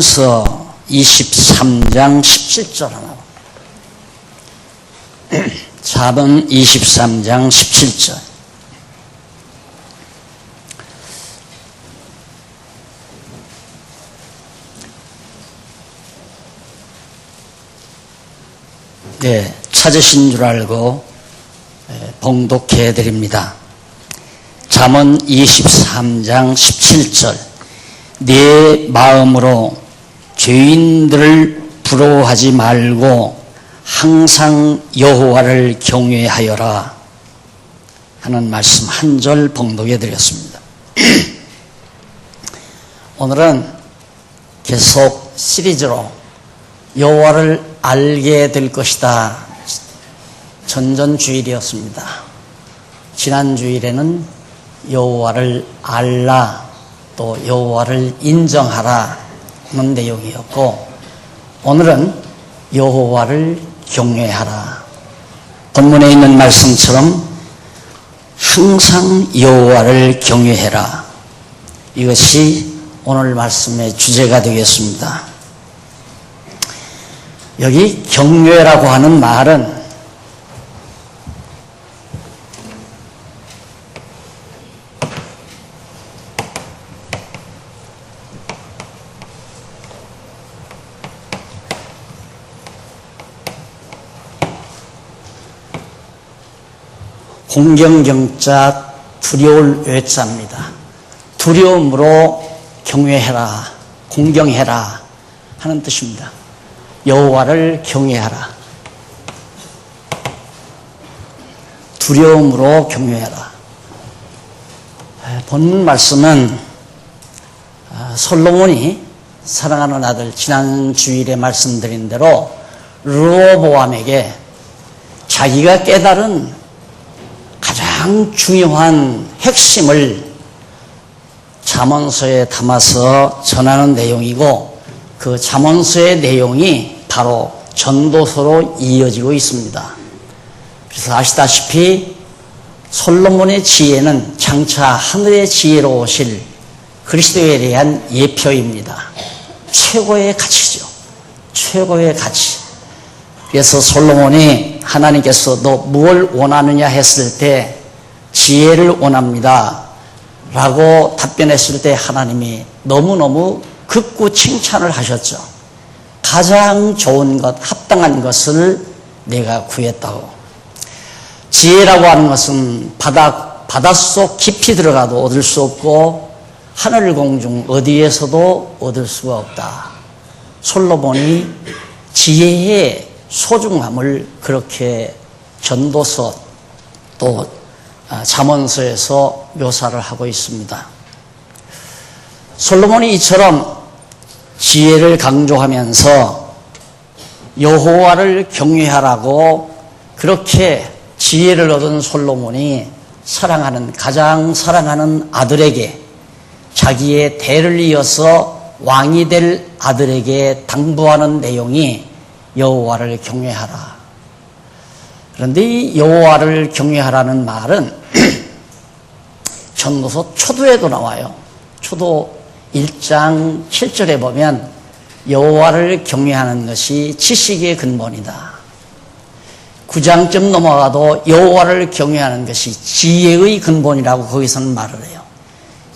서 23장 17절 하나. 4번 23장 17절. 네, 찾으신 줄 알고 예, 봉독해 드립니다. 잠언 23장 17절. 네 마음으로 죄인들을 부러워하지 말고 항상 여호와를 경외하여라 하는 말씀 한 절 봉독해 드렸습니다. 오늘은 계속 시리즈로 여호와를 알게 될 것이다. 전전 주일이었습니다. 지난 주일에는 여호와를 알라 또 여호와를 인정하라 하 는 내용이었고 오늘은 여호와를 경외하라. 본문에 있는 말씀처럼 항상 여호와를 경외해라. 이것이 오늘 말씀의 주제가 되겠습니다. 여기 경외라고 하는 말은 공경경자 두려울 외자입니다. 두려움으로 경외해라, 공경해라 하는 뜻입니다. 여호와를 경외하라. 두려움으로 경외하라. 본문 말씀은 아, 솔로몬이 사랑하는 아들 지난 주일에 말씀드린 대로 르호보암에게 자기가 깨달은 가장 중요한 핵심을 잠언서에 담아서 전하는 내용이고 그 잠언서의 내용이 바로 전도서로 이어지고 있습니다. 그래서 아시다시피 솔로몬의 지혜는 장차 하늘의 지혜로 오실 그리스도에 대한 예표입니다. 최고의 가치죠. 최고의 가치. 그래서 솔로몬이 하나님께서 너 무엇을 원하느냐 했을 때 지혜를 원합니다. 라고 답변했을 때 하나님이 너무너무 극구 칭찬을 하셨죠. 가장 좋은 것, 합당한 것을 내가 구했다고. 지혜라고 하는 것은 바다, 바닷속 깊이 들어가도 얻을 수 없고 하늘 공중 어디에서도 얻을 수가 없다. 솔로몬이 지혜의 소중함을 그렇게 전도서 또 아, 잠언서에서 묘사를 하고 있습니다. 솔로몬이 이처럼 지혜를 강조하면서 여호와를 경외하라고 그렇게 지혜를 얻은 솔로몬이 사랑하는 가장 사랑하는 아들에게 자기의 대를 이어서 왕이 될 아들에게 당부하는 내용이 여호와를 경외하라. 그런데 이 여호와를 경외하라는 말은 전도서 초도에도 나와요. 초도 1장 7절에 보면 여호와를 경외하는 것이 지식의 근본이다. 9장쯤 넘어가도 여호와를 경외하는 것이 지혜의 근본이라고 거기서는 말을 해요.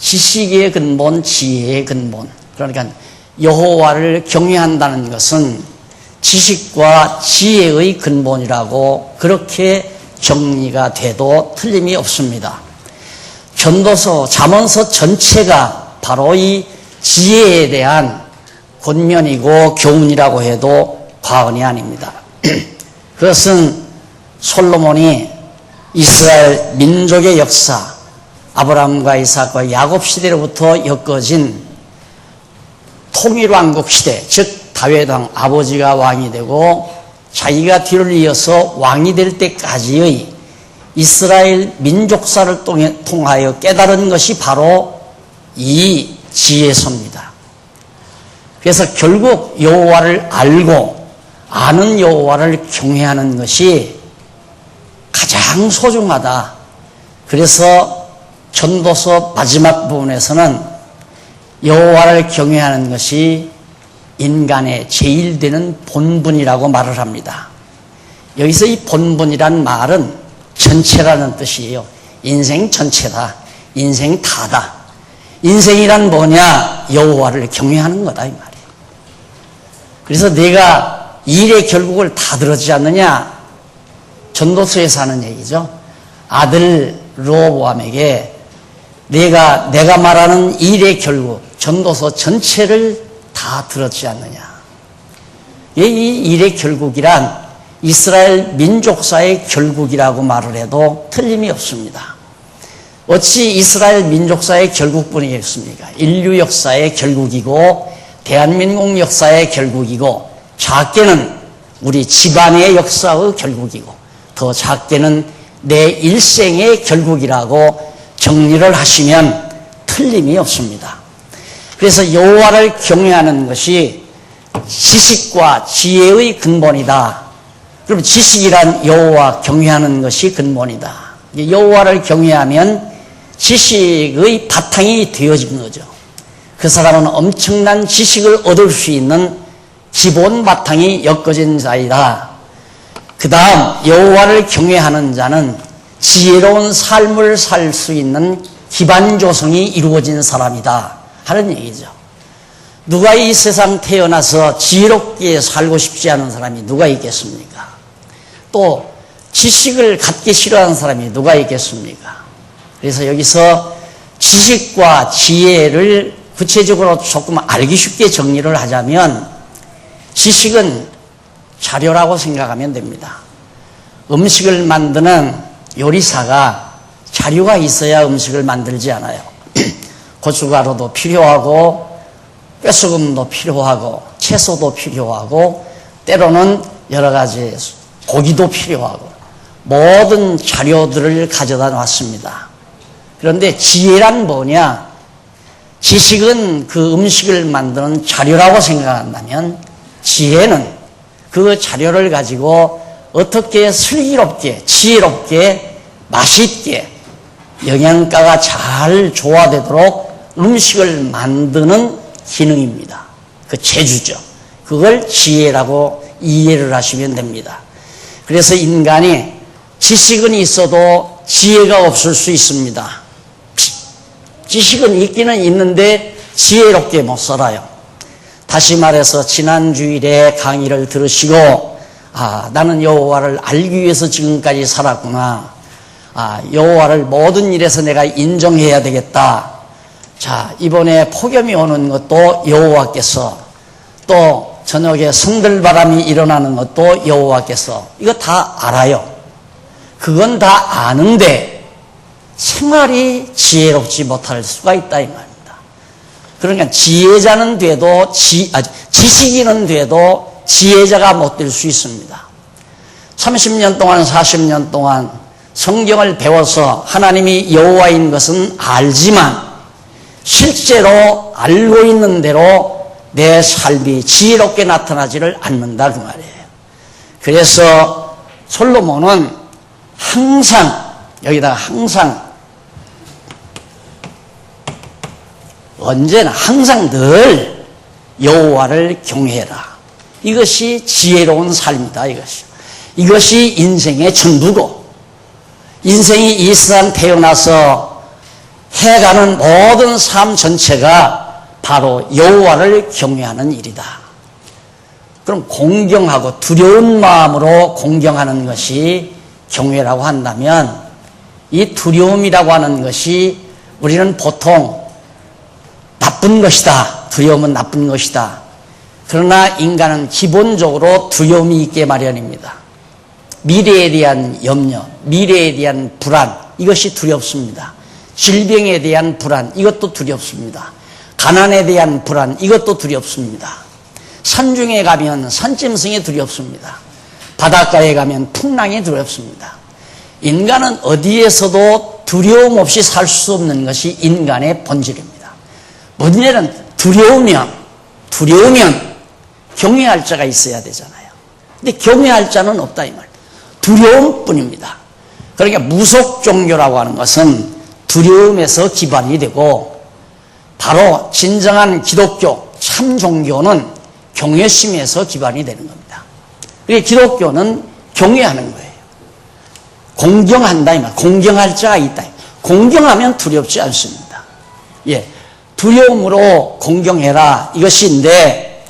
지식의 근본, 지혜의 근본. 그러니까 여호와를 경외한다는 것은 지식과 지혜의 근본이라고 그렇게 정리가 돼도 틀림이 없습니다. 전도서, 잠언서 전체가 바로 이 지혜에 대한 권면이고 교훈이라고 해도 과언이 아닙니다. 그것은 솔로몬이 이스라엘 민족의 역사, 아브라함과 이삭과 야곱 시대로부터 엮어진 통일왕국 시대, 즉 다윗왕 아버지가 왕이 되고 자기가 뒤를 이어서 왕이 될 때까지의 이스라엘 민족사를 통하여 깨달은 것이 바로 이 지혜서입니다. 그래서 결국 여호와를 알고 아는 여호와를 경외하는 것이 가장 소중하다. 그래서 전도서 마지막 부분에서는 여호와를 경외하는 것이 인간의 제일 되는 본분이라고 말을 합니다. 여기서 이 본분이란 말은 전체라는 뜻이에요. 인생 전체다. 인생 다다. 인생이란 뭐냐? 여호와를 경외하는 거다 이 말이에요. 그래서 내가 일의 결국을 다 들었지 않느냐? 전도서에서 하는 얘기죠. 아들 로보암에게 내가 내가 말하는 일의 결국 전도서 전체를 다 들었지 않느냐. 이 일의 결국이란 이스라엘 민족사의 결국이라고 말을 해도 틀림이 없습니다. 어찌 이스라엘 민족사의 결국뿐이겠습니까? 인류 역사의 결국이고 대한민국 역사의 결국이고 작게는 우리 집안의 역사의 결국이고 더 작게는 내 일생의 결국이라고 정리를 하시면 틀림이 없습니다. 그래서 여호와를 경외하는 것이 지식과 지혜의 근본이다. 그럼 지식이란 여호와 경외하는 것이 근본이다. 여호와를 경외하면 지식의 바탕이 되어진 거죠. 그 사람은 엄청난 지식을 얻을 수 있는 기본 바탕이 엮어진 자이다. 그 다음 여호와를 경외하는 자는 지혜로운 삶을 살 수 있는 기반 조성이 이루어진 사람이다 하는 얘기죠. 누가 이 세상 태어나서 지혜롭게 살고 싶지 않은 사람이 누가 있겠습니까? 또 지식을 갖기 싫어하는 사람이 누가 있겠습니까? 그래서 여기서 지식과 지혜를 구체적으로 조금 알기 쉽게 정리를 하자면 지식은 자료라고 생각하면 됩니다. 음식을 만드는 요리사가 자료가 있어야 음식을 만들지 않아요. 고춧가루도 필요하고 뼈소금도 필요하고 채소도 필요하고 때로는 여러 가지 고기도 필요하고 모든 자료들을 가져다 놨습니다. 그런데 지혜란 뭐냐? 지식은 그 음식을 만드는 자료라고 생각한다면 지혜는 그 자료를 가지고 어떻게 슬기롭게, 지혜롭게, 맛있게 영양가가 잘 조화되도록 음식을 만드는 기능입니다. 그 재주죠. 그걸 지혜라고 이해를 하시면 됩니다. 그래서 인간이 지식은 있어도 지혜가 없을 수 있습니다. 지식은 있기는 있는데 지혜롭게 못 살아요. 다시 말해서 지난 주일에 강의를 들으시고 아 나는 여호와를 알기 위해서 지금까지 살았구나. 아 여호와를 모든 일에서 내가 인정해야 되겠다. 자 이번에 폭염이 오는 것도 여호와께서 또 저녁에 성들 바람이 일어나는 것도 여호와께서 이거 다 알아요. 그건 다 아는데 생활이 지혜롭지 못할 수가 있다 이 말입니다. 그러니까 지혜자는 돼도 지, 아, 지식인은 돼도 지혜자가 못 될 수 있습니다. 30년 동안 40년 동안 성경을 배워서 하나님이 여호와인 것은 알지만 실제로 알고 있는 대로 내 삶이 지혜롭게 나타나지를 않는다 그 말이에요. 그래서 솔로몬은 항상 여기다가 항상 언제나 항상 늘 여호와를 경외해라. 이것이 지혜로운 삶이다 이것이. 이것이 인생의 전부고 인생이 이 세상 태어나서 해가는 모든 삶 전체가 바로 여호와를 경외하는 일이다. 그럼 공경하고 두려운 마음으로 공경하는 것이 경외라고 한다면 이 두려움이라고 하는 것이 우리는 보통 나쁜 것이다. 두려움은 나쁜 것이다. 그러나 인간은 기본적으로 두려움이 있게 마련입니다. 미래에 대한 염려, 미래에 대한 불안, 이것이 두렵습니다. 질병에 대한 불안, 이것도 두렵습니다. 가난에 대한 불안, 이것도 두렵습니다. 산중에 가면 산짐승이 두렵습니다. 바닷가에 가면 풍랑이 두렵습니다. 인간은 어디에서도 두려움 없이 살 수 없는 것이 인간의 본질입니다. 문제는 두려우면, 두려우면 경외할 자가 있어야 되잖아요. 근데 경외할 자는 없다, 이 말. 두려움 뿐입니다. 그러니까 무속 종교라고 하는 것은 두려움에서 기반이 되고 바로 진정한 기독교 참 종교는 경외심에서 기반이 되는 겁니다. 그게 기독교는 경외하는 거예요. 공경한다 이 말. 공경할 자가 있다. 공경하면 두렵지 않습니다. 예. 두려움으로 공경해라 이것인데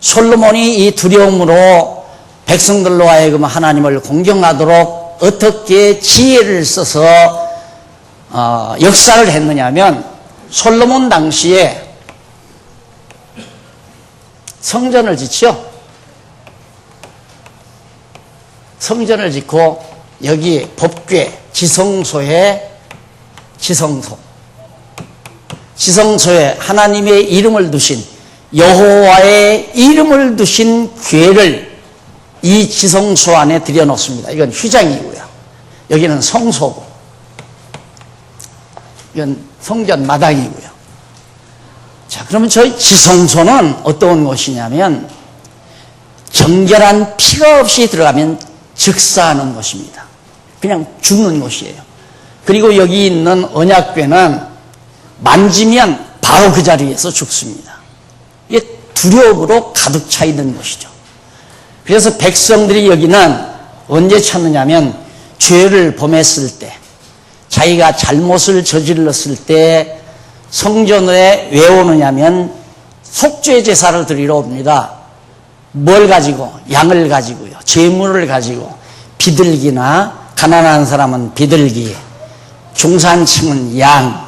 솔로몬이 이 두려움으로 백성들로 하여금 하나님을 공경하도록 어떻게 지혜를 써서 어, 역사를 했느냐면 솔로몬 당시에 성전을 짓죠. 성전을 짓고 여기 법궤 지성소에 지성소 지성소에 하나님의 이름을 두신 여호와의 이름을 두신 궤를 이 지성소 안에 들여놓습니다. 이건 휘장이고요. 여기는 성소고 이건 성전 마당이고요. 자, 그러면 저희 지성소는 어떤 곳이냐면 정결한 피가 없이 들어가면 즉사하는 곳입니다. 그냥 죽는 곳이에요. 그리고 여기 있는 언약궤는 만지면 바로 그 자리에서 죽습니다. 이게 두려움으로 가득 차 있는 곳이죠. 그래서 백성들이 여기는 언제 찾느냐면 죄를 범했을 때, 자기가 잘못을 저질렀을 때 성전에 왜 오느냐면 속죄 제사를 드리러 옵니다. 뭘 가지고? 양을 가지고요. 재물을 가지고 비둘기나 가난한 사람은 비둘기, 중산층은 양,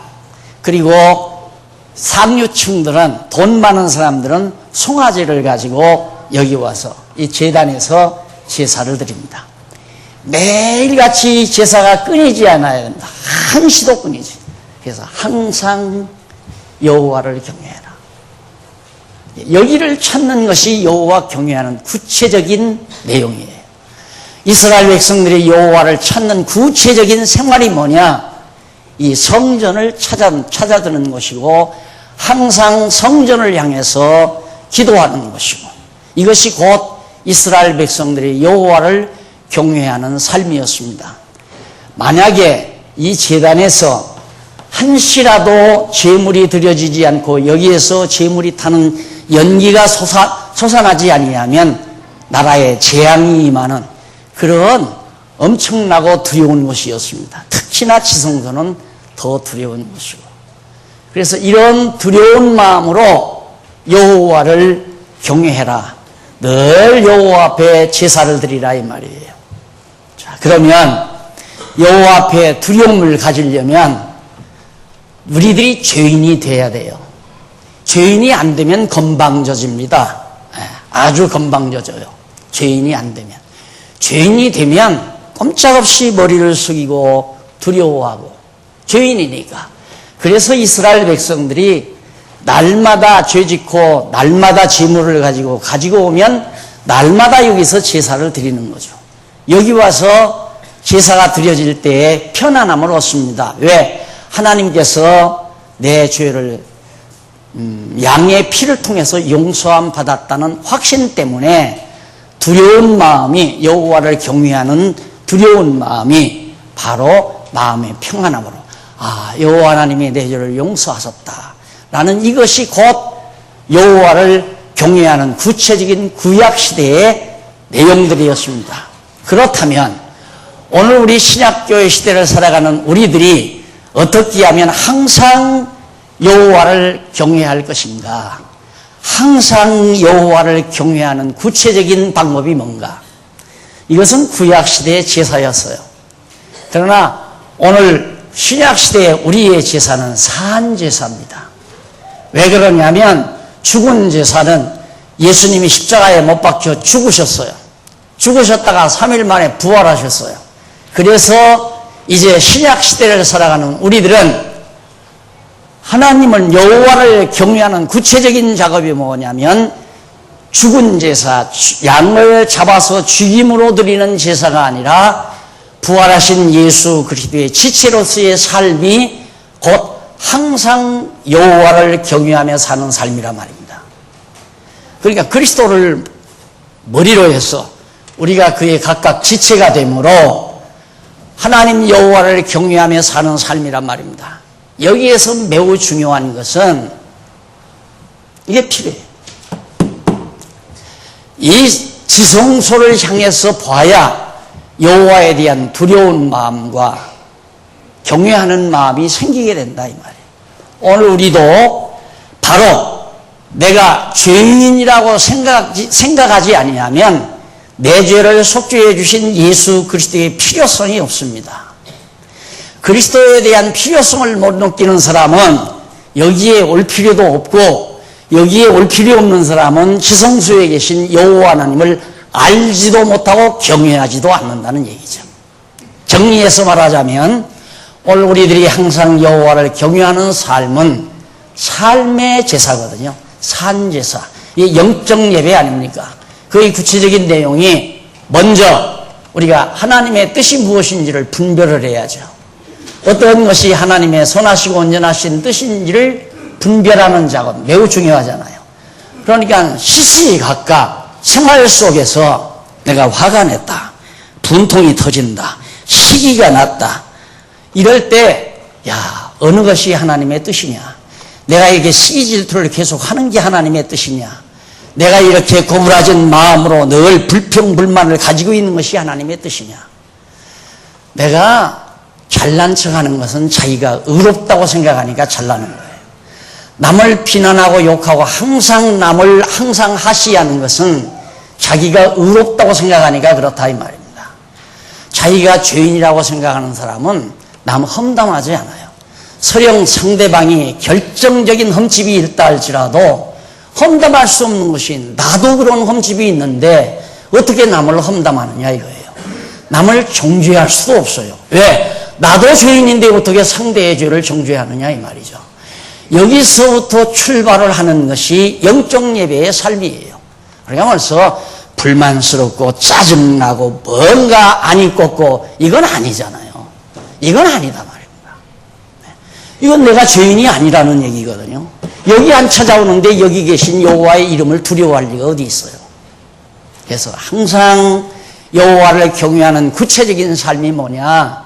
그리고 상류층들은 돈 많은 사람들은 송아지를 가지고 여기 와서 이 재단에서 제사를 드립니다. 매일같이 제사가 끊이지 않아야 됩니다. 한시도 끊이지. 그래서 항상 여호와를 경외해라. 여기를 찾는 것이 여호와 경외하는 구체적인 내용이에요. 이스라엘 백성들이 여호와를 찾는 구체적인 생활이 뭐냐? 이 성전을 찾아 찾아드는 것이고 항상 성전을 향해서 기도하는 것이고 이것이 곧 이스라엘 백성들이 여호와를 경외하는 삶이었습니다. 만약에 이 재단에서 한시라도 재물이 드려지지 않고 여기에서 재물이 타는 연기가 솟아, 솟아나지 아니하면 나라에 재앙이 임하는 그런 엄청나고 두려운 것이었습니다. 특히나 지성소는 더 두려운 것이고 그래서 이런 두려운 마음으로 여호와를 경외해라. 늘 여호와 앞에 제사를 드리라 이 말이에요. 자, 그러면 여호와 앞에 두려움을 가지려면 우리들이 죄인이 돼야 돼요. 죄인이 안 되면 건방져집니다. 예, 아주 건방져져요. 죄인이 안 되면. 죄인이 되면 꼼짝없이 머리를 숙이고 두려워하고 죄인이니까. 그래서 이스라엘 백성들이 날마다 죄 짓고 날마다 재물을 가지고 가지고 오면 날마다 여기서 제사를 드리는 거죠. 여기 와서 제사가 드려질 때에 편안함을 얻습니다. 왜? 하나님께서 내 죄를 음, 양의 피를 통해서 용서함 받았다는 확신 때문에 두려운 마음이 여호와를 경외하는 두려운 마음이 바로 마음의 평안함으로 아 여호와 하나님이 내 죄를 용서하셨다라는 이것이 곧 여호와를 경외하는 구체적인 구약 시대의 내용들이었습니다. 그렇다면 오늘 우리 신약교회 시대를 살아가는 우리들이 어떻게 하면 항상 여호와를 경외할 것인가? 항상 여호와를 경외하는 구체적인 방법이 뭔가? 이것은 구약 시대의 제사였어요. 그러나 오늘 신약 시대의 우리의 제사는 산 제사입니다. 왜 그러냐면 죽은 제사는 예수님이 십자가에 못 박혀 죽으셨어요. 죽으셨다가 3일 만에 부활하셨어요. 그래서 이제 신약 시대를 살아가는 우리들은 하나님을 여호와를 경외하는 구체적인 작업이 뭐냐면 죽은 제사, 양을 잡아서 죽임으로 드리는 제사가 아니라 부활하신 예수 그리스도의 지체로서의 삶이 곧 항상 여호와를 경외하며 사는 삶이란 말입니다. 그러니까 그리스도를 머리로 해서 우리가 그의 각각 지체가 되므로 하나님 여호와를 경외하며 사는 삶이란 말입니다. 여기에서 매우 중요한 것은 이게 필요해요. 이 지성소를 향해서 봐야 여호와에 대한 두려운 마음과 경외하는 마음이 생기게 된다 이 말이에요. 오늘 우리도 바로 내가 죄인이라고 생각하지, 생각하지 아니하면 내 죄를 속죄해 주신 예수 그리스도의 필요성이 없습니다. 그리스도에 대한 필요성을 못 느끼는 사람은 여기에 올 필요도 없고 여기에 올 필요 없는 사람은 지성소에 계신 여호와 하나님을 알지도 못하고 경외하지도 않는다는 얘기죠. 정리해서 말하자면 오늘 우리들이 항상 여호와를 경외하는 삶은 삶의 제사거든요. 산 제사. 이 영적 예배 아닙니까? 그의 구체적인 내용이 먼저 우리가 하나님의 뜻이 무엇인지를 분별을 해야죠. 어떤 것이 하나님의 선하시고 온전하신 뜻인지를 분별하는 작업 매우 중요하잖아요. 그러니까 시시각각 생활 속에서 내가 화가 냈다. 분통이 터진다. 시기가 났다. 이럴 때, 야, 어느 것이 하나님의 뜻이냐? 내가 이게 시기 질투를 계속 하는 게 하나님의 뜻이냐? 내가 이렇게 고무라진 마음으로 늘 불평불만을 가지고 있는 것이 하나님의 뜻이냐? 내가 잘난 척 하는 것은 자기가 의롭다고 생각하니까 잘나는 거예요. 남을 비난하고 욕하고 항상 남을 항상 하시하는 것은 자기가 의롭다고 생각하니까 그렇다 이 말입니다. 자기가 죄인이라고 생각하는 사람은 남 험담하지 않아요. 설령 상대방이 결정적인 흠집이 있다 할지라도 험담할 수 없는 것이 나도 그런 흠집이 있는데 어떻게 남을 험담하느냐 이거예요. 남을 정죄할 수도 없어요. 왜? 나도 죄인인데 어떻게 상대의 죄를 정죄하느냐 이 말이죠. 여기서부터 출발을 하는 것이 영적 예배의 삶이에요. 그러니까 벌써 불만스럽고 짜증나고 뭔가 안 입고 이건 아니잖아요. 이건 아니다. 이건 내가 죄인이 아니라는 얘기거든요. 여기 안 찾아오는데 여기 계신 여호와의 이름을 두려워할 리가 어디 있어요? 그래서 항상 여호와를 경외하는 구체적인 삶이 뭐냐?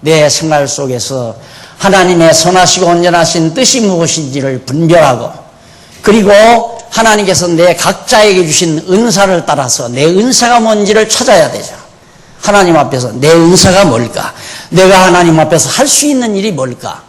내 생활 속에서 하나님의 선하시고 온전하신 뜻이 무엇인지를 분별하고 그리고 하나님께서 내 각자에게 주신 은사를 따라서 내 은사가 뭔지를 찾아야 되죠. 하나님 앞에서 내 은사가 뭘까? 내가 하나님 앞에서 할 수 있는 일이 뭘까?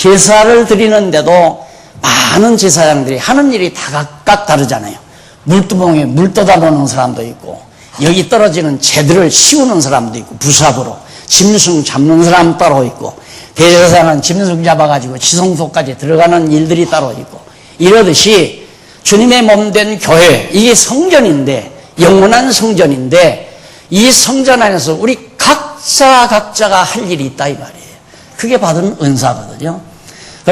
제사를 드리는데도 많은 제사장들이 하는 일이 다 각각 다르잖아요. 물두멍에 물 떠다 놓는 사람도 있고 여기 떨어지는 재들을 씌우는 사람도 있고 부삽으로 짐승 잡는 사람 따로 있고 대제사장은 짐승 잡아가지고 지성소까지 들어가는 일들이 따로 있고 이러듯이 주님의 몸 된 교회 이게 성전인데 영원한 성전인데 이 성전 안에서 우리 각자 각자가 할 일이 있다 이 말이에요. 그게 받은 은사거든요.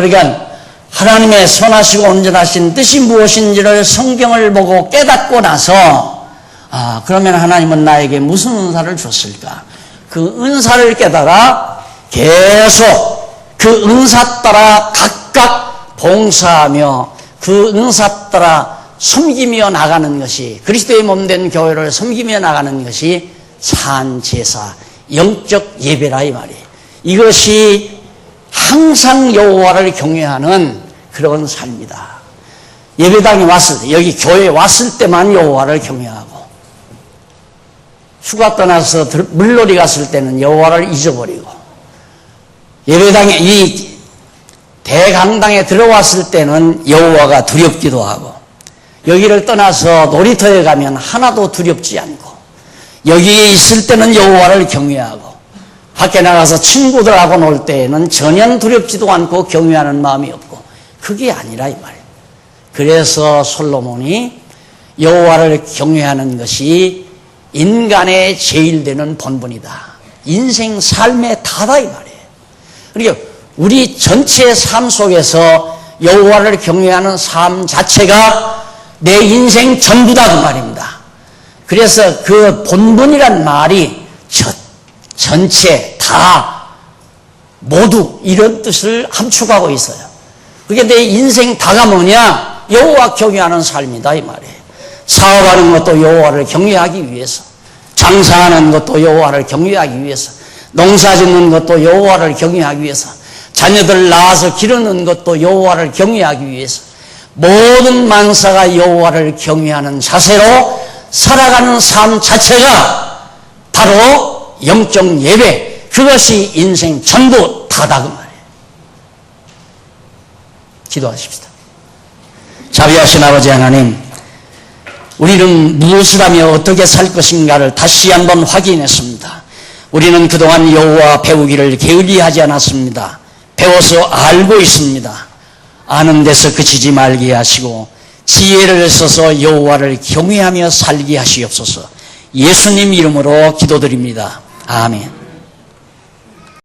그러니까 하나님의 선하시고 온전하신 뜻이 무엇인지를 성경을 보고 깨닫고 나서 아 그러면 하나님은 나에게 무슨 은사를 줬을까? 그 은사를 깨달아 계속 그 은사 따라 각각 봉사하며 그 은사 따라 섬기며 나가는 것이 그리스도의 몸 된 교회를 섬기며 나가는 것이 산 제사 영적 예배라 이 말이에요. 이것이 항상 여호와를 경외하는 그런 삶이다. 예배당에 왔을 때 여기 교회에 왔을 때만 여호와를 경외하고 휴가 떠나서 물놀이 갔을 때는 여호와를 잊어버리고 예배당에 이 대강당에 들어왔을 때는 여호와가 두렵기도 하고 여기를 떠나서 놀이터에 가면 하나도 두렵지 않고 여기에 있을 때는 여호와를 경외하고 밖에 나가서 친구들하고 놀 때에는 전혀 두렵지도 않고 경외하는 마음이 없고 그게 아니라 이 말이에요. 그래서 솔로몬이 여호와를 경외하는 것이 인간의 제일 되는 본분이다. 인생 삶의 다다 이 말이에요. 그러니까 우리 전체 삶 속에서 여호와를 경외하는 삶 자체가 내 인생 전부다 그 말입니다. 그래서 그 본분이란 말이 저, 전체 다 모두 이런 뜻을 함축하고 있어요. 그게 내 인생 다가 뭐냐? 여호와 경외하는 삶이다 이 말이에요. 사업하는 것도 여호와를 경외하기 위해서, 장사하는 것도 여호와를 경외하기 위해서, 농사 짓는 것도 여호와를 경외하기 위해서, 자녀들 낳아서 기르는 것도 여호와를 경외하기 위해서, 모든 만사가 여호와를 경외하는 자세로 살아가는 삶 자체가 바로 영적 예배, 그것이 인생 전부 다다 그 말이에요. 기도하십시다. 자비하신 아버지 하나님, 우리는 무엇을 하며 어떻게 살 것인가를 다시 한번 확인했습니다. 우리는 그동안 여호와 배우기를 게을리하지 않았습니다. 배워서 알고 있습니다. 아는 데서 그치지 말게 하시고 지혜를 써서 여호와를 경외하며 살게 하시옵소서. 예수님 이름으로 기도드립니다. 아멘.